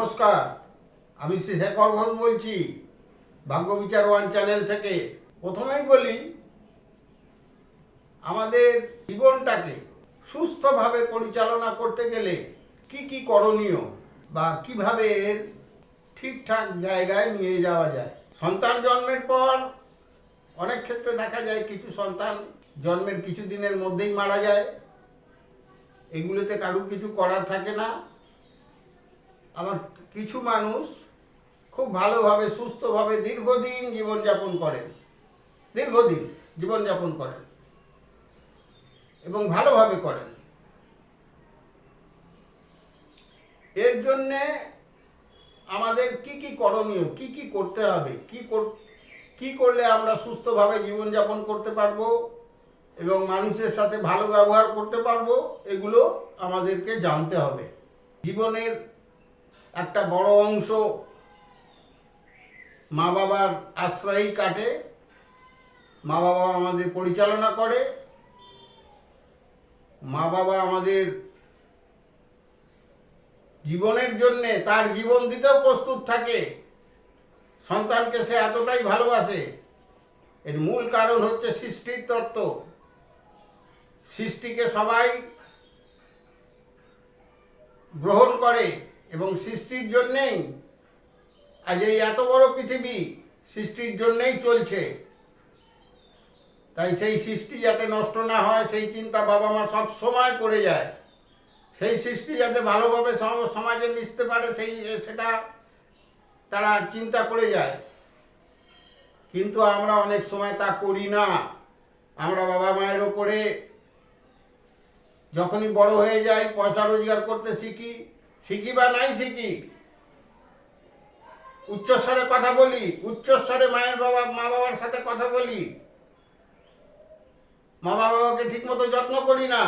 নমস্কার, আমি শ্রী শেখর ঘোষ বলছি ভাগ্য বিচার ওয়ান চ্যানেল থেকে। প্রথমেই বলি, আমাদের জীবনটাকে সুস্থভাবে পরিচালনা করতে গেলে কি কি করণীয় বা কীভাবে ঠিকঠাক জায়গায় নিয়ে যাওয়া যায়? সন্তান জন্মের পর অনেক ক্ষেত্রে দেখা যায় কিছু সন্তান জন্মের কিছু দিনের মধ্যেই মারা যায়। এগুলোতে কারুর কিছু করার থাকে না। আবার কিছু মানুষ খুব ভালোভাবে, সুস্থভাবে দীর্ঘদিন জীবনযাপন করেন। দীর্ঘদিন জীবনযাপন করেন এবং ভালোভাবে করেন। এর জন্যে আমাদের কি কি করণীয়, কি কি করতে হবে, কি কর- কি করলে আমরা সুস্থভাবে জীবনযাপন করতে পারব এবং মানুষের সাথে ভালো ব্যবহার করতে পারব, এগুলো আমাদেরকে জানতে হবে। জীবনের একটা বড় অংশ মা বাবার আশ্রয়েই কাটে, মা বাবা আমাদের পরিচালনা করে, মা বাবা আমাদের জীবনের জন্যে তার জীবন দিতেও প্রস্তুত থাকে। সন্তানকে সে এতটাই ভালোবাসে। এর মূল কারণ হচ্ছে সৃষ্টির তত্ত্ব। সৃষ্টিকে সবাই গ্রহণ করে। এবং সৃষ্টির জন্যেই, আজ এই এত বড় পৃথিবী সৃষ্টির জন্যেই চলছে। তাই সেই সৃষ্টি যাতে নষ্ট না হয়, সেই চিন্তা বাবা মা সব সময় করে যায়। সেই সৃষ্টি যাতে ভালোভাবে সম- সমাজে মিশতে পারে, সেই, সেটা তারা চিন্তা করে যায়। কিন্তু আমরা অনেক সময় তা করি না। আমরা বাবা মায়ের ওপরে যখনই বড় হয়ে যাই, পয়সা রোজগার করতে শিখি শিখি বা নাই শিখি? উচ্চস্বরে কথা বলি, উচ্চস্বরে মায়ের বাবা, মা বাবার সাথে কথা বলি। মা বাবাকে ঠিকমতো যত্ন করি না।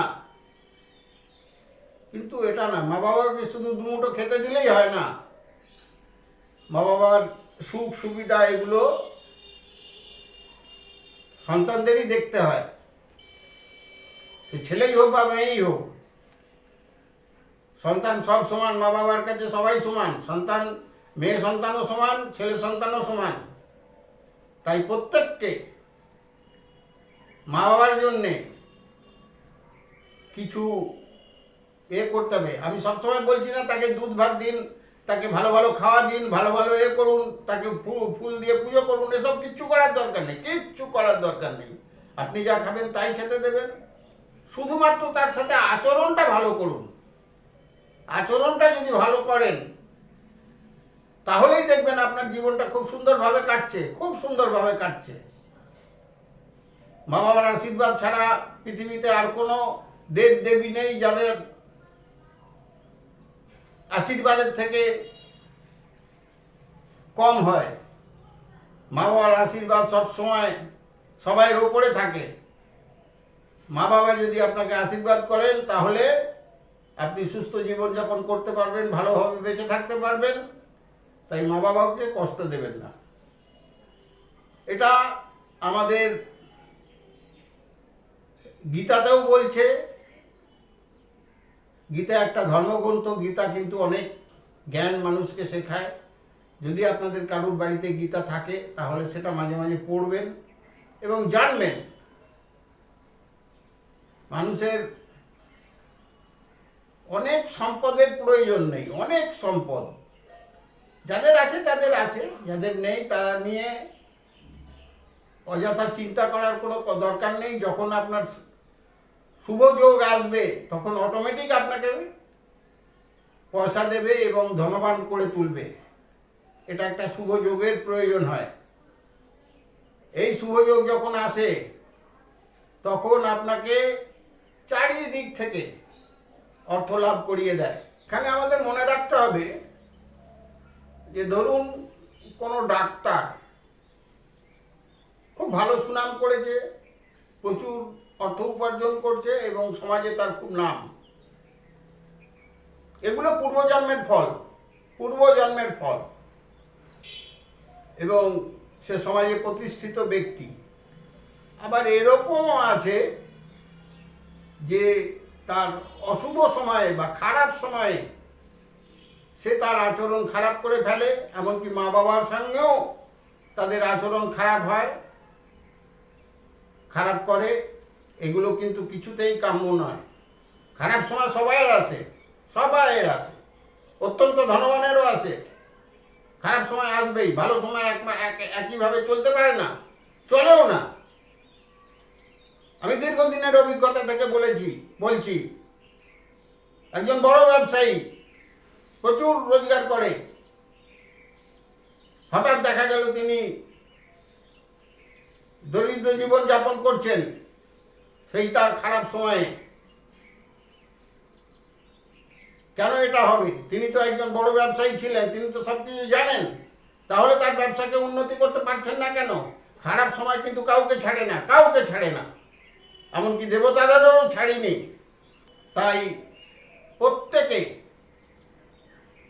কিন্তু এটা না, মা বাবাকে শুধু দুমুটো খেতে দিলেই হয় না। মা বাবার সুখ, সুবিধা এগুলো সন্তানদেরই দেখতে হয়। সে ছেলেই হোক বা মেয়েই হোক সন্তান সব সমান, মা বাবার কাছে সবাই সমান, সন্তান, মেয়ে সন্তানও সমান, ছেলে সন্তানও সমান। তাই প্রত্যেককে মা বাবার জন্যে কিছু এ করতে হবে। আমি সবসময় বলছি না, তাকে দুধ ভাত দিন, তাকে ভালো ভালো খাওয়া দিন, ভালো ভালো এ করুন, তাকে ফুল দিয়ে পুজো করুন, এসব কিচ্ছু করার দরকার নেই, কিচ্ছু করার দরকার নেই। আপনি যা খাবেন তাই খেতে দেবেন। শুধুমাত্র তার সাথে আচরণটা ভালো করুন। আচরণটা যদি ভালো করেন, তাহলেই দেখবেন আপনার জীবনটা খুব সুন্দরভাবে কাটছে, খুব সুন্দরভাবে কাটছে। মা বাবার আশীর্বাদ ছাড়া পৃথিবীতে আর কোনো দেব দেবী নেই যাদের আশীর্বাদের থেকে কম হয়। মা বাবার আশীর্বাদ সব সময় সবাইয়ের ওপরে থাকে। মা বাবা যদি আপনাকে আশীর্বাদ করেন, তাহলে আপনি সুস্থ জীবনযাপন করতে পারবেন, ভালোভাবে বেঁচে থাকতে পারবেন, তাই মা বাবাকে কষ্ট দেবেন না। এটা আমাদের গীতাতেও বলছে, গীতা একটা ধর্মগ্রন্থ, গীতা কিন্তু অনেক জ্ঞান মানুষকে শেখায়। যদি আপনাদের কারুর বাড়িতে গীতা থাকে, তাহলে সেটা মাঝে মাঝে পড়বেন এবং জানবেন। মানুষের অনেক সম্পদের প্রয়োজন নেই, অনেক সম্পদ। যাদের আছে, তাদের আছে, যাদের নেই, তারা নিয়ে অযথা চিন্তা করার কোনো দরকার নেই। যখন আপনার শুভ যোগ আসবে, তখন অটোমেটিক আপনাকে পয়সা দেবে এবং ধনবান করে তুলবে। এটা একটা শুভ যোগের প্রয়োজন হয়। এই শুভ যোগ যখন আসে, তখন আপনাকে চারিদিক থেকে অর্থ লাভ করিয়ে দেয়। এখানে আমাদের মনে রাখতে হবে যে ধরুন কোনো ডাক্তার খুব ভালো সুনাম করেছে, প্রচুর অর্থ উপার্জন করছে এবং সমাজে তার খুব নাম। এগুলো পূর্বজন্মের ফল পূর্বজন্মের ফল। এবং সে সমাজে প্রতিষ্ঠিত ব্যক্তি। আবার এরকমও আছে যে তার অশুভ সময়ে বা খারাপ সময়ে সে তার আচরণ খারাপ করে ফেলে, এমনকি মা বাবার সঙ্গেও তাদের আচরণ খারাপ হয়, খারাপ করে। এগুলো কিন্তু কিছুতেই কাম্য নয়। খারাপ সময় সবাইয়ের আসে সবাইয়ের আসে, অত্যন্ত ধনবানেরও আসে। খারাপ সময় আসবেই, ভালো সময় এক এক- একইভাবে চলতে পারে না, চলেও না। আমি দীর্ঘদিনের অভিজ্ঞতা থেকে বলেছি, বলছি, একজন বড় ব্যবসায়ী প্রচুর রোজগার করে। হঠাৎ দেখা গেল তিনি দরিদ্র জীবন যাপন করছেন সেই তার খারাপ সময়ে। কেন এটা হবে? তিনি তো একজন বড় ব্যবসায়ী ছিলেন, তিনি তো সব কিছু জানেন। তাহলে তার ব্যবসাকে উন্নতি করতে পারছেন না কেন? খারাপ সময় কিন্তু কাউকে ছাড়ে না, কাউকে ছাড়ে না। এমনকি দেবতাদেরও ছাড়িনি। তাই প্রত্যেকে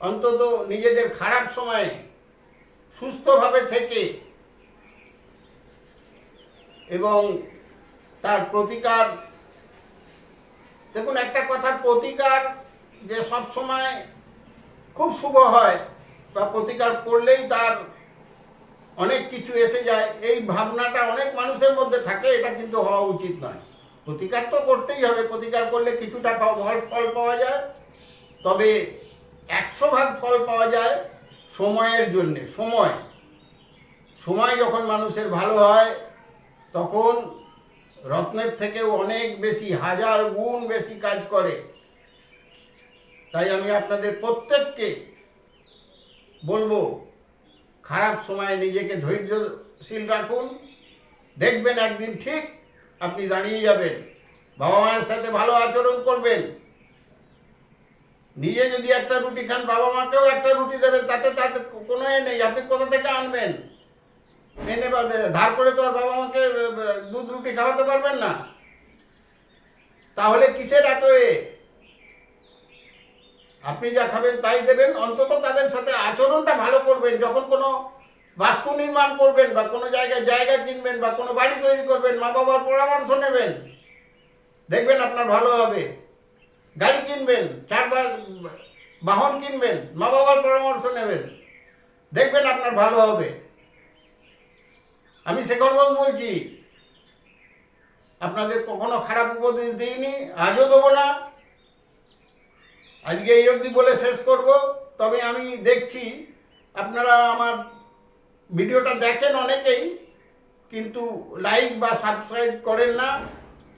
অন্তত নিজেদের খারাপ সময়ে সুস্থভাবে থেকে এবং তার প্রতিকার, দেখুন একটা কথা, প্রতিকার যে সব সময় খুব শুভ হয় বা প্রতিকার করলেই তার অনেক কিছু এসে যায়, এই ভাবনাটা অনেক মানুষের মধ্যে থাকে, এটা কিন্তু হওয়া উচিত নয়। প্রতিকার তো করতেই হবে, প্রতিকার করলে কিছুটা ফল ফল পাওয়া যায়। তবে একশো ভাগ ফল পাওয়া যায় সময়ের জন্যে, সময়। সময় যখন মানুষের ভালো হয়, তখন রত্নের থেকেও অনেক বেশি, হাজার গুণ বেশি কাজ করে। তাই আমি আপনাদের প্রত্যেককে বলব, খারাপ সময়ে নিজেকে ধৈর্যশীল রাখুন। দেখবেন একদিন ঠিক আপনি দাঁড়িয়ে যাবেন। বাবা মায়ের সাথে ভালো আচরণ করবেন। নিজে যদি একটা রুটি খান, বাবা মাকেও একটা রুটি দেবেন, তাতে তাতে কোনো এ নেই। আপনি কোথা থেকে আনবেন? এনে ধার করে তো আর বাবা মাকে দুধ রুটি খাওয়াতে পারবেন না। তাহলে কিসের এত এ? আপনি যা খাবেন তাই দেবেন, অন্তত তাদের সাথে আচরণটা ভালো করবেন। যখন কোনো বাস্তু নির্মাণ করবেন বা কোনো জায়গায় জায়গা কিনবেন বা কোনো বাড়ি তৈরি করবেন, মা বাবার পরামর্শ নেবেন। দেখবেন আপনার ভালো হবে। গাড়ি কিনবেন চারবার বাহন কিনবেন, মা বাবার পরামর্শ নেবেন। দেখবেন আপনার ভালো হবে। আমি শেখর বাবু বলছি, আপনাদের কখনো খারাপ উপদেশ দিইনি, আজও দেবো না। আজকে এই অবধি বলে শেষ করব। তবে আমি দেখছি আপনারা আমার ভিডিওটা দেখেন অনেকেই, কিন্তু লাইক বা সাবস্ক্রাইব করেন না।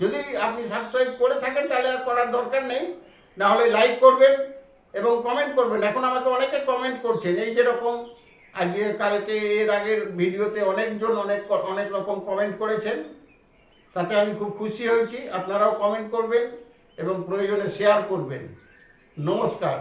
যদি আপনি সাবস্ক্রাইব করে থাকেন, তাহলে আর করার দরকার নেই। না হলে লাইক করবেন এবং কমেন্ট করবেন। এখন আমাকে অনেকে কমেন্ট করছেন, এই যেরকম আজকে, কালকে, এর আগের ভিডিওতে অনেকজন অনেক অনেক রকম কমেন্ট করেছেন। তাতে আমি খুব খুশি হয়েছি। আপনারাও কমেন্ট করবেন এবং প্রয়োজনে শেয়ার করবেন। নমস্কার।